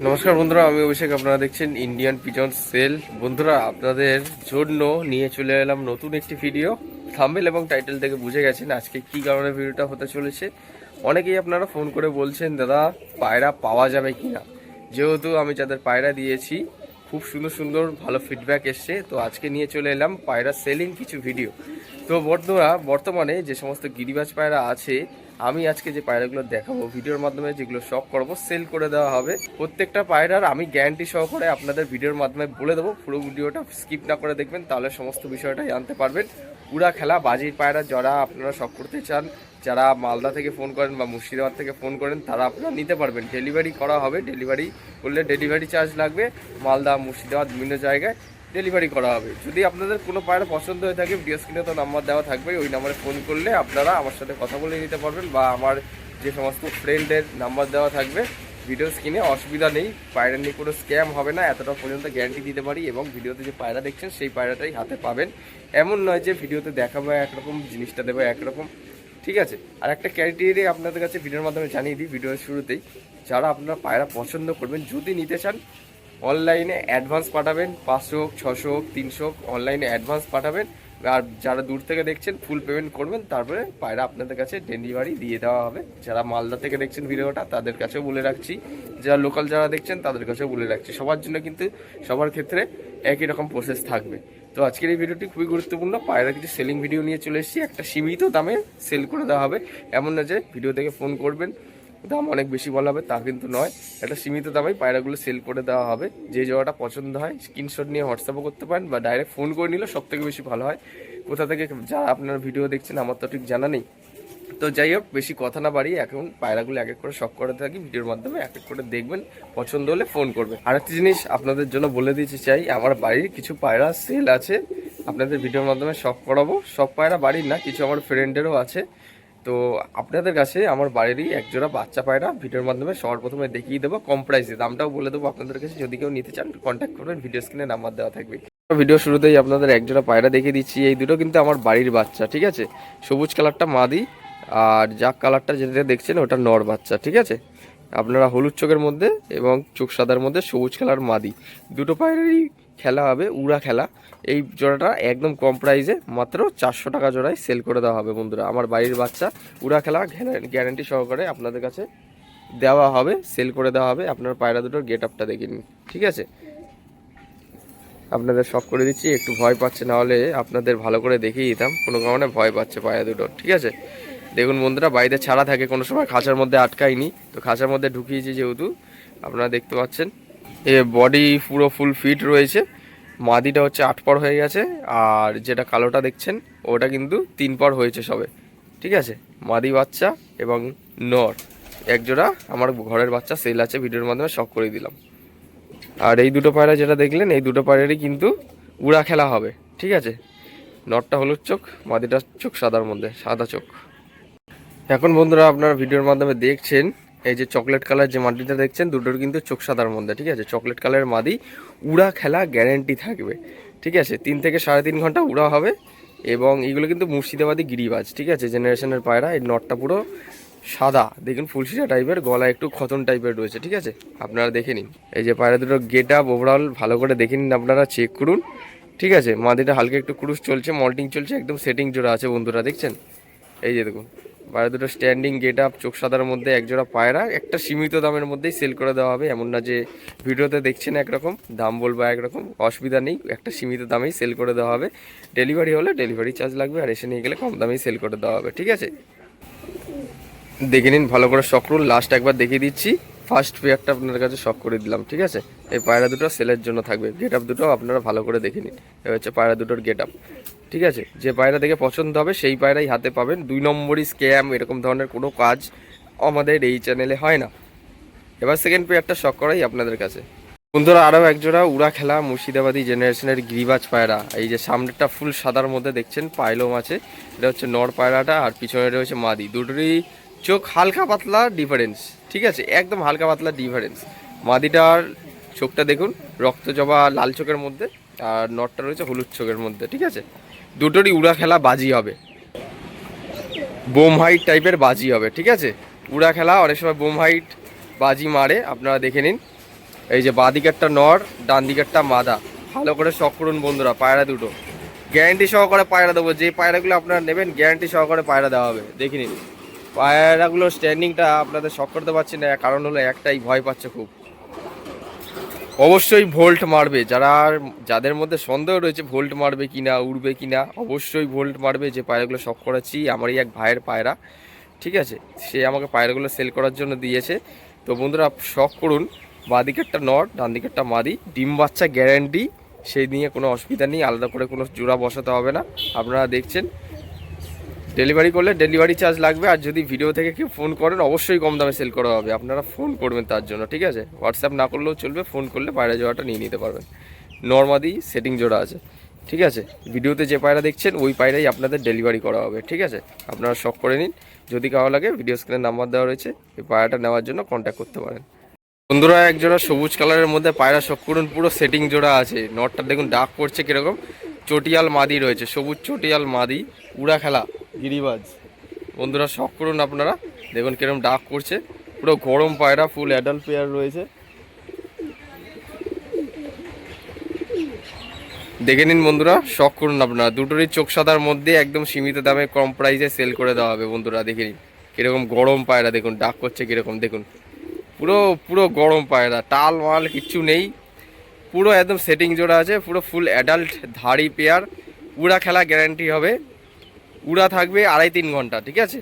নমস্কার বন্ধুরা, আমি অভিষেক, আপনারা দেখছেন ইন্ডিয়ান পিজন সেল বন্ধুরা, আপনাদের জন্য নিয়ে চলে এলাম নতুন একটি ভিডিও থাম্বেল এবং টাইটেল থেকে বুঝে গেছেন আজকে কি কারণে ভিডিওটা হতে চলেছে। অনেকেই আপনারা ফোন করে বলছেন, দাদা, পায়রা পাওয়া যাবে কি না যেহেতু আমি যাদের পায়রা দিয়েছি, খুব সুন্দর সুন্দর ভালো ফিডব্যাক এসছে। তো আজকে নিয়ে চলে এলাম পায়রা সেলিং কিছু ভিডিও তো বন্ধুরা, বর্তমানে যে সমস্ত গিরিবাজ পায়রা আছে আমি আজকে যে পায়রাগুলো দেখাবো, ভিডিওর মাধ্যমে যেগুলো শখ করব সেল করে দেওয়া হবে। প্রত্যেকটা পায়রার আমি গ্যারান্টি সহকারে আপনাদের ভিডিওর মাধ্যমে বলে দেবো। পুরো ভিডিওটা স্কিপ না করে দেখবেন, তাহলে সমস্ত বিষয়টাই জানতে পারবেন। পুরা খেলা, বাজির পায়রা, যারা আপনারা শখ করতে চান, যারা মালদা থেকে ফোন করেন বা মুর্শিদাবাদ থেকে ফোন করেন, তারা আপনারা নিতে পারবেন। ডেলিভারি করা হবে ডেলিভারি করলে ডেলিভারি চার্জ লাগবে। মালদা, মুর্শিদাবাদ, বিভিন্ন জায়গায়। ডেলিভারি করা হবে। যদি আপনাদের কোনো পায়রা পছন্দ হয়ে থাকে, ভিডিও স্ক্রিনে তো নাম্বার দেওয়া থাকবে ওই নাম্বারে ফোন করলে আপনারা আমার সাথে কথা বলে নিতে পারবেন বা আমার যে সমস্ত ফ্রেন্ডের নাম্বার দেওয়া থাকবে, ভিডিও স্ক্রিনে অসুবিধা নেই পায়রা নিয়ে কোনো স্ক্যাম হবে না, এতটা পর্যন্ত গ্যারান্টি দিতে পারি এবং ভিডিওতে যে পায়রা দেখছেন, সেই পায়রাটাই হাতে পাবেন। এমন নয় যে ভিডিওতে দেখাবো একরকম, জিনিসটা দেবো একরকম, ঠিক আছে? আর একটা ক্যারিটিয়ারে আপনাদের কাছে ভিডিওর মাধ্যমে জানিয়ে দিই, ভিডিওর শুরুতেই। যারা আপনারা পায়রা পছন্দ করবেন, যদি নিতে চান অনলাইনে অ্যাডভান্স পাঠাবেন, পাঁচশো হোক, ছশো হোক, তিনশো হোক অনলাইনে অ্যাডভান্স পাঠাবেন। আর যারা দূর থেকে দেখছেন ফুল পেমেন্ট করবেন, তারপরে পায়রা আপনাদের কাছে ডেলিভারি দিয়ে দেওয়া হবে। যারা মালদা থেকে দেখছেন ভিডিওটা, তাদের কাছেও বলে রাখছি। যারা লোকাল যারা দেখছেন, তাদের কাছেও বলে রাখছি। সবার জন্য কিন্তু সবার ক্ষেত্রে একই রকম প্রসেস থাকবে। তো আজকের এই ভিডিওটি খুবই গুরুত্বপূর্ণ। পায়রা কিছু সেলিং ভিডিও নিয়ে চলে এসেছি। একটা সীমিত দামে সেল করে দেওয়া হবে। এমন না যে ভিডিও থেকে ফোন করবেন। দাম অনেক বেশি বলা হবে, তা কিন্তু নয়। একটা সীমিত দামে পায়রাগুলো সেল করে দেওয়া হবে। যে জায়গাটা পছন্দ হয় স্ক্রিনশট নিয়ে হোয়াটসঅ্যাপও করতে পারেন বা ডাইরেক্ট ফোন করে নিলে সব থেকে বেশি ভালো হয়। কোথা থেকে যারা আপনার ভিডিও দেখছেন, আমার তো ঠিক জানা নেই। তো যাই হোক, বেশি কথা না বাড়িয়ে এখন পায়রাগুলো এক এক করে শখ করে থাকি ভিডিওর মাধ্যমে এক এক করে দেখবেন, পছন্দ হলে ফোন করবেন। আরেকটি জিনিস আপনাদের জন্য বলে দিতে চাই, আমার বাড়ির কিছু পায়রা সেল আছে। আপনাদের ভিডিওর মাধ্যমে শখ করাবো। সব পায়রা বাড়ির না, কিছু আমার ফ্রেন্ডেরও আছে। তো আপনাদের কাছে আমার বাড়িরই একজোড়া বাচ্চা পায়রা ভিডিওর মাধ্যমে সবার প্রথমে দেখিয়ে দেবো, কম প্রাইসে দামটাও বলে দেবো আপনাদের কাছে। যদি কেউ নিতে চান কন্ট্যাক্ট করবেন ভিডিও স্ক্রিনে নাম্বার দেওয়া থাকবে। ভিডিও শুরুতেই আপনাদের একজোড়া পায়রা দেখিয়ে দিচ্ছি। এই দুটো কিন্তু আমার বাড়ির বাচ্চা, ঠিক আছে? সবুজ কালারটা মাদি, আর যাক কালারটা যেটা দেখছেন, ওটা নর বাচ্চা, ঠিক আছে? আপনারা হলুদ চোখের মধ্যে এবং চোখ সাদার মধ্যে সবুজ কালার মাদি। দুটো পায়রারই খেলা হবে, উড়া খেলা। এই জোড়াটা একদম কম প্রাইসে মাত্র চারশো টাকা জোড়ায় সেল করে দেওয়া হবে বন্ধুরা। আমার বাড়ির বাচ্চা উড়া খেলা গ্যারান্টি সহকারে আপনাদের কাছে দেওয়া হবে সেল করে দেওয়া হবে। আপনার পায়রা দুটোর গেট আপটা দেখে নিন, ঠিক আছে? আপনাদের সব করে দিচ্ছি, একটু ভয় পাচ্ছে, না হলে আপনাদের ভালো করে দেখিয়ে দিতাম। কোনো কারণে ভয় পাচ্ছে পায়রা দুটোর, ঠিক আছে? দেখুন বন্ধুরা, বাড়িতে ছাড়া থাকে, কোনো সময় খাঁচার মধ্যে আটকায়নি। তো খাঁচার মধ্যে ঢুকিয়েছি যেহেতু, আপনারা দেখতে পাচ্ছেন। এ বডি পুরো ফুল ফিট রয়েছে। মাদিটা হচ্ছে আট পর হয়ে গেছে, আর যেটা কালোটা দেখছেন, ওটা কিন্তু তিন পর হয়েছে সবে। ঠিক আছে? মাদি বাচ্চা এবং নর। একজোড়া আমার ঘরের বাচ্চা সেল আছে ভিডিওর মাধ্যমে শখ করে দিলাম। আর এই দুটো পায়রা যেটা দেখলেন, এই দুটো পায়রারই কিন্তু উড়া খেলা হবে। ঠিক আছে? নটটা হলুদ চোখ মাদিটা চোখ সাদার মধ্যে, সাদা চোখ। এখন বন্ধুরা আপনারা ভিডিওর মাধ্যমে দেখছেন এই যে চকলেট কালার যে মাটিটা দেখছেন, দুটোর কিন্তু চোখ সাদার মধ্যে, ঠিক আছে? চকলেট কালারের মাদি, উড়া খেলা গ্যারেন্টি থাকবে, ঠিক আছে? তিন থেকে সাড়ে তিন ঘণ্টা উড়া হবে এবং এগুলো কিন্তু মুর্শিদাবাদি গিরিবাজ, ঠিক আছে? জেনারেশনের পায়রা, এই নটটা পুরো সাদা। দেখুন ফুলশিরা টাইপের গলা একটু খতন টাইপের রয়েছে, ঠিক আছে? আপনারা দেখে নিন। এই যে পায়রা দুটো গেট আপ ওভারঅল ভালো করে দেখে নিন আপনারা চেক করুন, ঠিক আছে? মাদিটা হালকা একটু ক্রুশ চলছে মল্টিং চলছে, একদম সেটিং জোড়া আছে বন্ধুরা, দেখছেন? এই যে দেখুন। পায়রা দুটো স্ট্যান্ডিং গেট আপ চোখ সাদার মধ্যে একজোড়া পায়রা, একটা সীমিত দামের মধ্যেই সেল করে দেওয়া হবে, এমন না যে ভিডিওতে দেখছেন একরকম, দাম বলব একরকম, অসুবিধা নেই, একটা সীমিত দামেই সেল করে দেওয়া হবে। ডেলিভারি হলে ডেলিভারি চার্জ লাগবে, আর এসে নিয়ে গেলে কম দামেই সেল করে দেওয়া হবে, ঠিক আছে? দেখে নিন, ভালো করে করুন লাস্ট একবার দেখিয়ে দিচ্ছি ফার্স্ট পেয়ারটা আপনার কাছে শখ করে দিলাম, ঠিক আছে? এই পায়রা দুটো সেলের জন্য থাকবে গেট আপ দুটো আপনারা ভালো করে দেখে নিন এ হচ্ছে পায়রা দুটোর গেট আপ ঠিক আছে? যে পায়রা দেখে পছন্দ হবে, সেই পায়রাই হাতে পাবেন। দুই নম্বরই স্ক্যাম, এরকম ধরনের কোনো কাজ আমাদের এই চ্যানেলে হয় না। এবার সেকেন্ড পেয়ারটা শখ করাই আপনাদের কাছে। বন্ধুরা, আরও একজোড়া উড়া খেলা মুর্শিদাবাদী জেনারেশনের গিরিবাজ পায়রা। এই যে সামনেরটা ফুল সাদার মধ্যে দেখছেন, পাইলম আছে। এটা হচ্ছে নর পায়রাটা, আর পিছনে রয়েছে মাদি। দুটোরই চোখ হালকা পাতলা ডিফারেন্স ঠিক আছে? একদম হালকা পাতলা ডিফারেন্স মাদিটার চোখটা দেখুন, রক্ত জবা লাল চোখের মধ্যে, আর নটটা রয়েছে হলুদ চোখের মধ্যে, ঠিক আছে? দুটোরই উড়া খেলা বাজি হবে। বোম হাইট টাইপের বাজি হবে, ঠিক আছে? উড়া খেলা, অনেক সময় বোম হাইট বাজি মারে, আপনারা দেখে নিন। এই যে বাঁ দিকেরটা নর ডান দিকেরটা মাদা। ভালো করে শখ করুন বন্ধুরা, পায়রা দুটো। গ্যারান্টি সহকারে পায়রা দেবো, যে পায়রাগুলো আপনারা নেবেন গ্যারান্টি সহকারে পায়রা দেওয়া হবে। দেখে নিন। পায়রাগুলোর স্ট্যান্ডিংটা আপনাদের শখ করতে পারছি না, কারণ হলো একটাই ভয় পাচ্ছে খুব। অবশ্যই ভোল্ট মারবে। যারা যাদের মধ্যে সন্দেহ রয়েছে ভোল্ট মারবে কিনা, উড়বে কিনা, অবশ্যই ভোল্ট মারবে। যে পায়রাগুলো শখ করাচ্ছি, আমারই এক ভাইয়ের পায়রা, ঠিক আছে? সে আমাকে পায়রাগুলো সেল করার জন্য দিয়েছে। তো বন্ধুরা শখ করুন বাঁ দিকেরটা নট ডান দিকেরটা মাদি। ডিম বাচ্চা গ্যারান্টি সেই নিয়ে কোনো অসুবিধা নেই, আলাদা করে কোনো জোড়া বসাতে হবে না। আপনারা দেখছেন ডেলিভারি করলে ডেলিভারি চার্জ লাগবে আর যদি ভিডিও থেকে কেউ ফোন করেন, অবশ্যই কম দামে সেল করা হবে। আপনারা ফোন করবেন তার জন্য, ঠিক আছে? হোয়াটসঅ্যাপ না করলেও চলবে ফোন করলে পায়রা জোড়াটা নিয়ে নিতে পারবেন। নর্মাদি সেটিং জোড়া আছে, ঠিক আছে? ভিডিওতে যে পায়রা দেখছেন, ওই পায়রাই আপনাদের ডেলিভারি করা হবে, ঠিক আছে? আপনারা শখ করে নিন। যদি কারও লাগে ভিডিও স্ক্রিনে নাম্বার দেওয়া রয়েছে, এই পায়রাটা নেওয়ার জন্য কন্ট্যাক্ট করতে পারেন। বন্ধুরা, এক জোড়া সবুজ কালারের মধ্যে পায়রা শখ করুন, পুরো সেটিং জোড়া আছে। নটটা দেখুন ডাক পড়ছে কীরকম? চটিয়াল মাদি রয়েছে, সবুজ চটিয়াল মাদি উড়া খেলা। গিরিবাজ। বন্ধুরা, শখ করুন আপনারা। দেখুন কীরকম ডাক করছে। পুরো গরম পায়রা, ফুল অ্যাডাল্ট পেয়ার রয়েছে। দেখে নিন বন্ধুরা, শখ করুন আপনারা। দুটোরই চোখ সাদার মধ্যে একদম সীমিত দামে কম প্রাইসে সেল করে দেওয়া হবে বন্ধুরা, দেখে নিন। কীরকম গরম পায়রা, দেখুন, ডাক করছে কীরকম, দেখুন। পুরো পুরো গরম পায়রা টাল মাল, কিচ্ছু নেই। পুরো একদম সেটিং জোড়া আছে, পুরো ফুল অ্যাডাল্ট ধাড়ি পেয়ার উড়া খেলা গ্যারান্টি হবে। উড়া থাকবে আড়াই তিন ঘণ্টা, ঠিক আছে?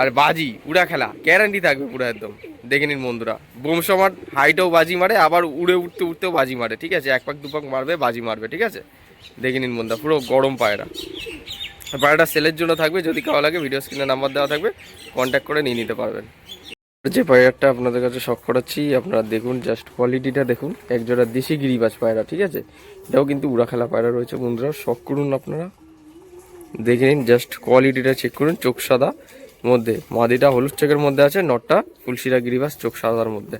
আর বাজি, উড়া খেলা গ্যারান্টি থাকবে পুরো একদম। দেখে নিন বন্ধুরা, বোম সমান হাইটেও বাজি মারে, আবার উড়ে উঠতে উঠতেও বাজি মারে, ঠিক আছে? এক পাক দু পাক মারবে, বাজি মারবে, ঠিক আছে? দেখে নিন বন্ধুরা, পুরো গরম পায়রা। পায়রাটা সেলের জন্য থাকবে, যদি কারও লাগে ভিডিও স্ক্রিনে নাম্বার দেওয়া থাকবে কন্ট্যাক্ট করে নিয়ে নিতে পারবেন। যে পায়রাটা আপনাদের কাছে শখ করাচ্ছি, আপনারা দেখুন জাস্ট কোয়ালিটিটা দেখুন, একজোড়া দেশি গিরিবাজ পায়রা, ঠিক আছে? এটাও কিন্তু উড়া খেলা পায়রা রয়েছে বন্ধুরা, শখ করুন আপনারা। দেখে নিন জাস্ট কোয়ালিটিটা চেক করুন, চোখ সাদা মধ্যে। মাদিটা হলুদ চোখের মধ্যে আছে নটটা ফুলশিরা গিরিবাস, চোখ সাদার মধ্যে।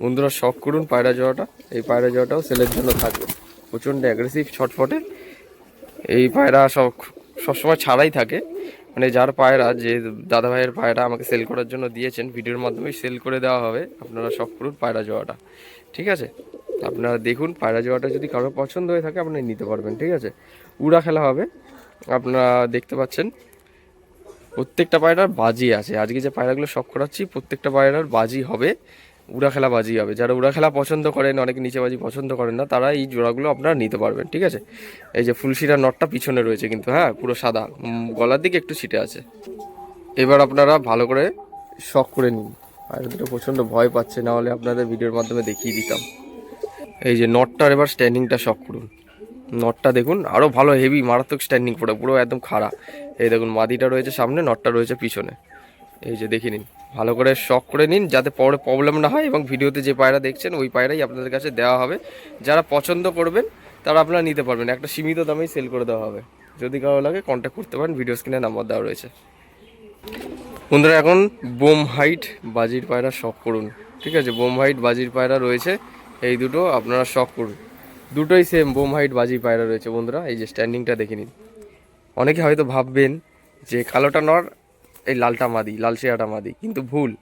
বন্ধুরা শখ করুন পায়রা যাওয়াটা এই পায়রা যাওয়াটাও সেলের জন্য থাকবে। প্রচণ্ড অ্যাগ্রেসিভ ছটফটে। এই পায়রা সব সবসময় ছাড়াই থাকে। মানে যার পায়রা, যে দাদা ভাইয়ের পায়রা আমাকে সেল করার জন্য দিয়েছেন ভিডিওর মাধ্যমে সেল করে দেওয়া হবে। আপনারা শখ করুন পায়রা যাওয়াটা ঠিক আছে? আপনারা দেখুন, পায়রা যাওয়াটা যদি কারও পছন্দ হয়ে থাকে, আপনি নিতে পারবেন। ঠিক আছে? উড়া খেলা হবে। আপনারা দেখতে পাচ্ছেন, প্রত্যেকটা পায়রার বাজি আছে। আজকে যে পায়রাগুলো শখ করাচ্ছি, প্রত্যেকটা পায়রার বাজি হবে, উড়া খেলা বাজি হবে। যারা উড়া খেলা পছন্দ করেন, অনেকে নিচে বাজি পছন্দ করেন না, তারা এই জোড়াগুলো আপনারা নিতে পারবেন, ঠিক আছে? এই যে ফুলশিরা নটটা পিছনে রয়েছে কিন্তু হ্যাঁ পুরো সাদা। গলার দিকে একটু ছিটে আছে। এবার আপনারা ভালো করে শখ করে নিন। পায়রা দুটো প্রচণ্ড ভয় পাচ্ছে, না হলে আপনাদের ভিডিওর মাধ্যমে দেখিয়ে দিতাম। এই যে নটটার এবার স্ট্যান্ডিংটা শখ করুন। নটটা দেখুন আরও ভালো হেভি মারাত্মক স্ট্যান্ডিং পড়ে পুরো একদম খাড়া। এই দেখুন, মাদিটা রয়েছে সামনে নটটা রয়েছে পিছনে। এই যে দেখে নিন, ভালো করে শখ করে নিন, যাতে পরে প্রবলেম না হয় এবং ভিডিওতে যে পায়রা দেখছেন, ওই পায়রাই আপনাদের কাছে দেওয়া হবে। যারা পছন্দ করবেন, তারা আপনারা নিতে পারবেন। একটা সীমিত দামেই সেল করে দেওয়া হবে। যদি কারও লাগে কন্ট্যাক্ট করতে পারেন ভিডিও স্ক্রিনে নাম্বার দেওয়া রয়েছে। বন্ধুরা, এখন বোম হাইট বাজির পায়রা শখ করুন। ঠিক আছে, বোম হাইট বাজির পায়রা রয়েছে। এই দুটো আপনারা শখ করুন। দুটোই সেম বোম হাইট বাজি পায়রা রয়েছে বন্ধুরা, এই যে স্ট্যান্ডিংটা দেখে নিন। অনেকে হয়তো ভাববেন যে কালোটা নর, এই লালটা মাদি, লাল শিয়াটা মাদি, কিন্তু ভুল।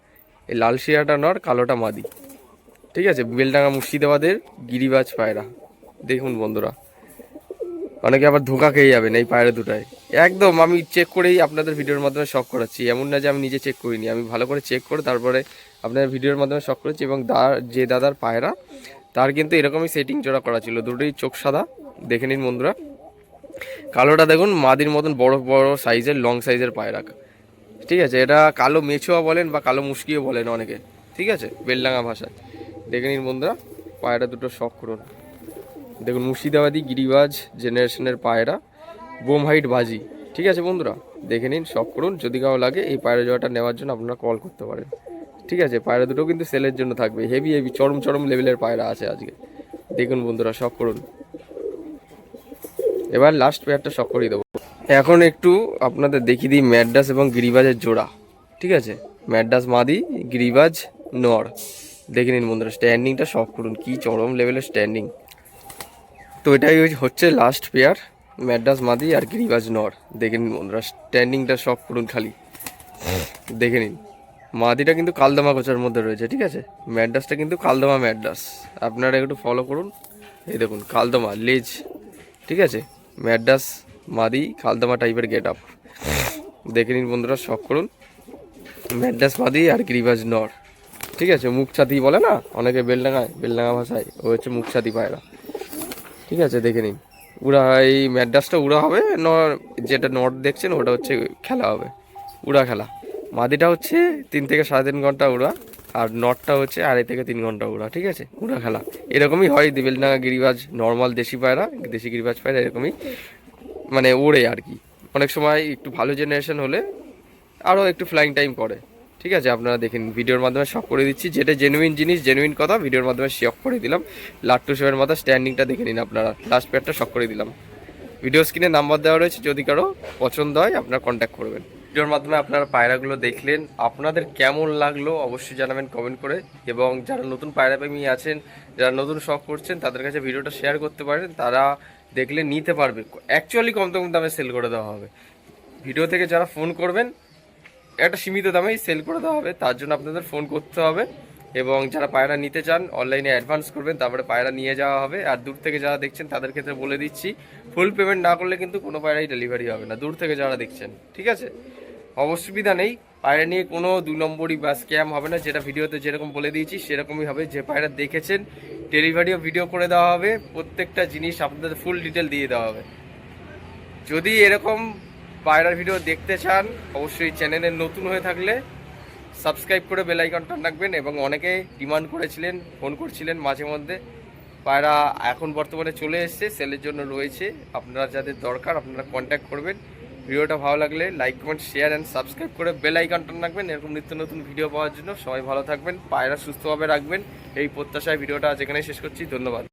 এই লাল শিয়াটা নর, কালোটা মাদি। ঠিক আছে, বেলডাঙ্গা মুর্শিদাবাদের গিরিবাজ পায়রা। দেখুন বন্ধুরা, অনেকে আবার ধোকা খেয়ে যাবেন এই পায়রা দুটায়। একদম, আমি চেক করেই আপনাদের ভিডিওর মাধ্যমে শখ করাচ্ছি। এমন না যে আমি নিজে চেক করিনি, আমি ভালো করে চেক করে তারপরে আপনাদের ভিডিওর মাধ্যমে শখ করেছি এবং দা- যে দাদার পায়রা তার কিন্তু এরকমই সেটিং জোড়া করা ছিল। দুটোই চোখ সাদা। দেখে নিন বন্ধুরা। কালোটা দেখুন, মাদির মতন বড় বড় সাইজের লং সাইজের পায়রা ঠিক আছে? এটা কালো মেছুয়া বলেন বা কালো মুশকিও বলেন অনেকে। ঠিক আছে? বেলডাঙ্গা ভাষায়। দেখে নিন বন্ধুরা পায়রা দুটো শখ করুন। দেখুন, মুর্শিদাবাদী গিরিবাজ জেনারেশনের পায়রা বোম হাইট বাজি। ঠিক আছে বন্ধুরা? দেখে নিন শখ করুন। যদি কারও লাগে, এই পায়রা জোড়াটা নেওয়ার জন্য আপনারা কল করতে পারেন। ঠিক আছে, পায়রা দুটো কিন্তু সেলের জন্য থাকবে। হেভি হেভি চরম চরম লেভেলের পায়রা আছে আজকে। দেখুন বন্ধুরা, শখ করুন। এবার লাস্ট পেয়ারটা শখ করিয়ে দেবো। এখন একটু আপনাদের দেখিয়ে দিই ম্যাডাস এবং গিরিবাজের জোড়া। ঠিক আছে? ম্যাডাস মাদি, গিরিবাজ, নর। দেখে নিন বন্ধুরা স্ট্যান্ডিংটা শখ করুন। কি চরম লেভেলের স্ট্যান্ডিং তো এটাই হচ্ছে লাস্ট পেয়ার ম্যাডাস মাদি আর গিরিবাজ নর। দেখে নিন বন্ধুরা স্ট্যান্ডিংটা শখ করুন খালি। দেখে নিন। মাদিটা কিন্তু কালদমা কোচার মধ্যে রয়েছে, ঠিক আছে? ম্যাড্রাসটা কিন্তু কালদমা ম্যাডাস আপনারা একটু ফলো করুন। এই দেখুন, কালদমা, লেজ, ঠিক আছে? ম্যাড্রাস মাদি, কালদমা টাইপের গেট আপ দেখে নিন বন্ধুরা শখ করুন। ম্যাড্রাস মাদি আর গিরিবাজ নর, ঠিক আছে? মুখ ছাতি বলে না? অনেকে বেলডাঙায় বেলডাঙা ভাষায়, ও হচ্ছে মুখ ছাতি পায়রা। ঠিক আছে? দেখে নিন। উড়া, এই ম্যাডাসটা উড়া হবে, নর, যেটা নট দেখছেন, ওটা হচ্ছে খেলা হবে। উড়া খেলা। মাদিটা হচ্ছে তিন থেকে সাড়ে তিন ঘণ্টা উড়া, আর নটটা হচ্ছে আড়াই থেকে তিন ঘণ্টা উড়া, ঠিক আছে? উড়া খেলা। এরকমই হয় দিবেলডাঙ্গা গিরিবাজ নর্মাল দেশি পায়রা, দেশি গিরিবাজ পায়রা এরকমই মানে ওড়ে আর কি। অনেক সময় একটু ভালো জেনারেশন হলে আরও একটু ফ্লাইং টাইম করে, ঠিক আছে? আপনারা দেখেন, ভিডিওর মাধ্যমে শখ করে দিচ্ছি। যেটা জেনুইন জিনিস জেনুইন কথা, ভিডিওর মাধ্যমে শখ করে দিলাম। লাট্টু শোয়ের মাথা স্ট্যান্ডিংটা দেখে নিন আপনারা। লাস্ট প্যাডটা শখ করে দিলাম। ভিডিও স্ক্রিনে নাম্বার দেওয়া রয়েছে, যদি কারও পছন্দ হয়, আপনারা কন্ট্যাক্ট করবেন। ভিডিওর মাধ্যমে আপনারা পায়রাগুলো দেখলেন। আপনাদের কেমন লাগল অবশ্যই জানাবেন কমেন্ট করে। এবং যারা নতুন পায়রা প্রেমী আছেন, যারা নতুন শখ করছেন, তাদের কাছে ভিডিওটা শেয়ার করতে পারেন। তারা দেখলে নিতে পারবে। অ্যাকচুয়ালি কম কম দামে সেল করে দেওয়া হবে। ভিডিও থেকে যারা ফোন করবেন, একটা সীমিত দামেই সেল করে দেওয়া হবে। তার জন্য আপনাদের ফোন করতে হবে। এবং যারা পায়রা নিতে চান অনলাইনে অ্যাডভান্স করবেন, তারপরে পায়রা নিয়ে যাওয়া হবে। আর দূর থেকে যারা দেখছেন, তাদের ক্ষেত্রে বলে দিচ্ছি ফুল পেমেন্ট না করলে কিন্তু কোনো পায়রাই ডেলিভারি হবে না। দূর থেকে যারা দেখছেন, ঠিক আছে? অসুবিধা নেই। পায়রা নিয়ে কোনো দু নম্বরই বা স্ক্যাম হবে না, যেটা ভিডিওতে যেরকম বলে দিয়েছি, সেরকমই হবে। যে পায়রা দেখেছেন ডেলিভারিও ভিডিও করে দেওয়া হবে। প্রত্যেকটা জিনিস আপনাদের ফুল ডিটেল দিয়ে দেওয়া হবে। যদি এরকম পায়রার ভিডিও দেখতে চান, অবশ্যই চ্যানেলে নতুন হয়ে থাকলে সাবস্ক্রাইব করে বেল আইকনটা রাখবেন এবং অনেকে ডিমান্ড করেছিলেন ফোন করছিলেন মাঝে মধ্যে। পায়রা এখন বর্তমানে চলে এসেছে সেলের জন্য রয়েছে। আপনারা যাদের দরকার, আপনারা কন্ট্যাক্ট করবেন। ভিডিওটা ভালো লাগলে like, comment share and subscribe করে বেল আইকনটা রাখবেন এরকম নিত্য নতুন ভিডিও পাওয়ার জন্য সবাই ভালো থাকবেন, পায়রা সুস্থভাবে রাখবেন। এই প্রত্যাশায় ভিডিওটা আজ এখানে শেষ করছি। ধন্যবাদ।